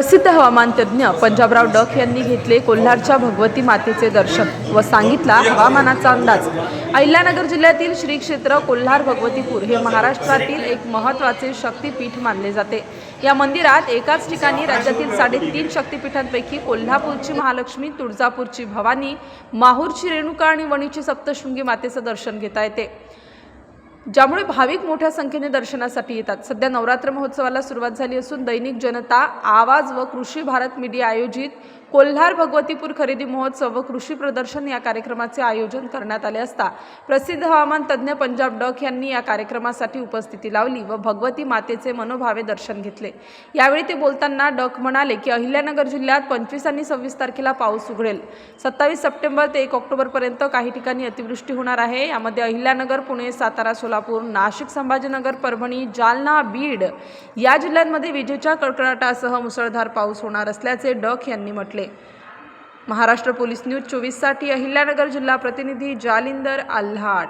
प्रसिद्ध हवामानतज्ज्ञ पंजाबराव डक यांनी घेतले कोल्हारच्या भगवती मातेचे दर्शन व सांगितला हवामानाचा अंदाज. अहिल्यानगर जिल्ह्यातील श्री क्षेत्र कोल्हार भगवतीपूर हे महाराष्ट्रातील एक महत्त्वाचे शक्तिपीठ मानले जाते. या मंदिरात एकाच ठिकाणी राज्यातील साडेतीन शक्तिपीठांपैकी कोल्हापूरची महालक्ष्मी तुळजापूरची भवानी माहूरची रेणुका आणि वणीची सप्तशृंगी मातेचं दर्शन घेता येते. ज्यामुळे भाविक मोठ्या संख्येने दर्शनासाठी येतात. सध्या नवरात्र महोत्सवाला सुरुवात झाली असून दैनिक जनता आवाज व कृषी भारत मीडिया आयोजित कोल्हार भगवतीपूर खरेदी महोत्सव व कृषी प्रदर्शन या कार्यक्रमाचे आयोजन करण्यात आले असता प्रसिद्ध हवामान तज्ज्ञ पंजाब डक यांनी या कार्यक्रमासाठी उपस्थिती लावली व भगवती मातेचे मनोभावे दर्शन घेतले. यावेळी ते बोलताना डक म्हणाले की अहिल्यानगर जिल्ह्यात पंचवीस आणि सव्वीस तारखेला पाऊस उघडेल. सत्तावीस सप्टेंबर ते एक ऑक्टोबरपर्यंत काही ठिकाणी अतिवृष्टी होणार आहे. यामध्ये अहिल्यानगर पुणे सातारा सोलापूर नाशिक संभाजीनगर परभणी जालना बीड या जिल्ह्यांमध्ये विजेच्या कडकडाटासह मुसळधार पाऊस होणार असल्याचे डक यांनी म्हटले. महाराष्ट्र पोलीस न्यूज चोवीससाठी अहिल्यानगर जिल्हा प्रतिनिधी जालिंदर आल्हाट.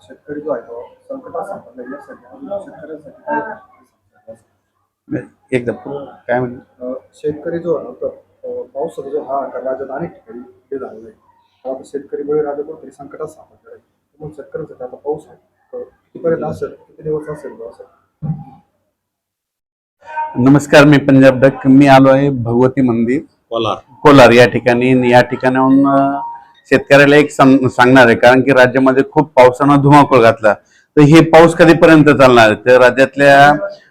शेतकरी जो आहे तो संकटात शेतकऱ्यांसाठी काय म्हणजे शेतकरी जो आहे पावसाचा जो हाहाकार राज्यात अनेक ठिकाणी हे झालेला आहे. तर आता शेतकरी बळी राज्य कोणतरी संकटात सापडला आहे. म्हणून शेतकऱ्यांसाठी आता पाऊस आहे. तर कितीपर्यंत असेल? किती दिवस असेल बुवा असं? नमस्कार मी पंजाब डक मी आलो आहे भगवती मंदिर. कोलार. कोलार या ठिकाणी. आणि या ठिकाणाहून शेतकऱ्याला एक सांगणार आहे. कारण की राज्यामध्ये खूप पावसानं धुमाकूळ घातला. तर हे पाऊस कधीपर्यंत चालणार? आहे तर राज्यातल्या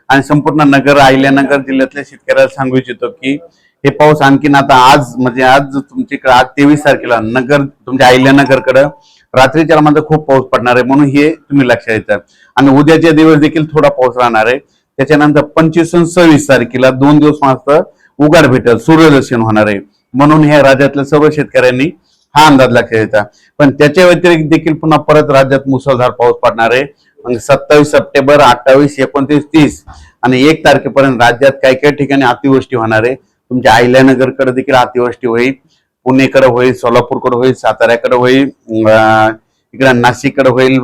आणि संपूर्ण नगर अहिल्यानगर जिल्ह्यातल्या शेतकऱ्याला सांगू इच्छितो की हे पाऊस आणखीन आता आज म्हणजे आज तुमच्याकडे आज तेवीस तारखेला नगर तुमच्या अहिल्यानगरकडं रात्रीच्या मध्ये खूप पाऊस पडणार आहे म्हणून हे तुम्ही लक्षात येतात आणि उद्याच्या दिवस देखील थोडा पाऊस राहणार आहे. त्याच्यानंतर पंचवीस आणि सव्वीस तारखेला दोन दिवस मात्र उघाड भेटेल सूर्यदर्शन होणार आहे. म्हणून हे राज्यातल्या सर्व शेतकऱ्यांनी हा अंदाज लक्षात येतात पण त्याच्या व्यतिरिक्त देखील पुन्हा परत राज्यात मुसळधार पाऊस पडणार आहे. मग सत्तावीस सप्टेंबर अठ्ठावीस एकोणतीस तीस आणि एक तारखेपर्यंत राज्यात काही काही ठिकाणी अतिवृष्टी होणार आहे. तुमच्या अहिल्यानगरकडे देखील अतिवृष्टी होईल. पुणेकडे होईल सोलापूरकडे होईल साताऱ्याकडे होईल इकडं इकडे नाशिककडे होईल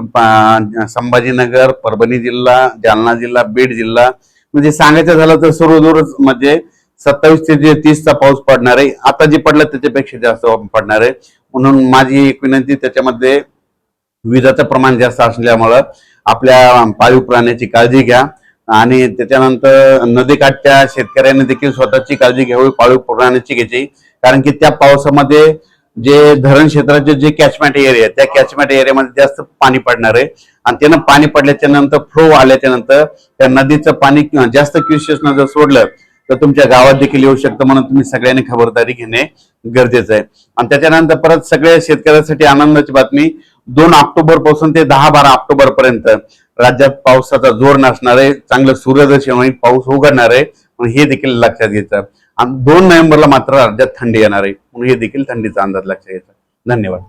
संभाजीनगर परभणी जिल्हा जालना जिल्हा बीड जिल्हा. म्हणजे सांगायचं झालं तर सर्वदूरच म्हणजे सत्तावीस ते जे तीसचा पाऊस पडणार आहे आता जे पडलं त्याच्यापेक्षा जास्त पडणार आहे. म्हणून माझी एक विनंती त्याच्यामध्ये विजाचं प्रमाण जास्त असल्यामुळं आपल्या पाळीव प्राण्याची काळजी घ्या. आणि त्याच्यानंतर नदीकाठच्या शेतकऱ्यांनी देखील स्वतःची काळजी घ्यावी पाळीव प्राण्याची घ्यायची. कारण की त्या पावसामध्ये जे धरण क्षेत्राचे जे कॅचमेंट एरिया त्या कॅचमेंट एरियामध्ये जास्त पाणी पडणार आहे. आणि त्यानं पाणी पडल्याच्या नंतर फ्लो आल्याच्यानंतर त्या नदीचं पाणी जास्त क्युशियसनं जर सोडलं तर तुमच्या गावात देखील येऊ शकतं म्हणून तुम्ही सगळ्यांनी खबरदारी घेणे गरजेचं आहे. आणि त्याच्यानंतर परत सगळ्या शेतकऱ्यांसाठी आनंदाची बातमी दोन ऑक्टोबरपासून ते दहा बारा ऑक्टोबर पर्यंत राज्यात पावसाचा जोर नसणार आहे चांगलं सूर्यदर्शन होईल पाऊस उघडणार आहे म्हणून हे देखील लक्षात घ्यायचं आणि दोन नोव्हेंबरला मात्र राज्यात थंडी येणार आहे म्हणून हे देखील थंडीचा अंदाज लक्षात घ्यायचा धन्यवाद.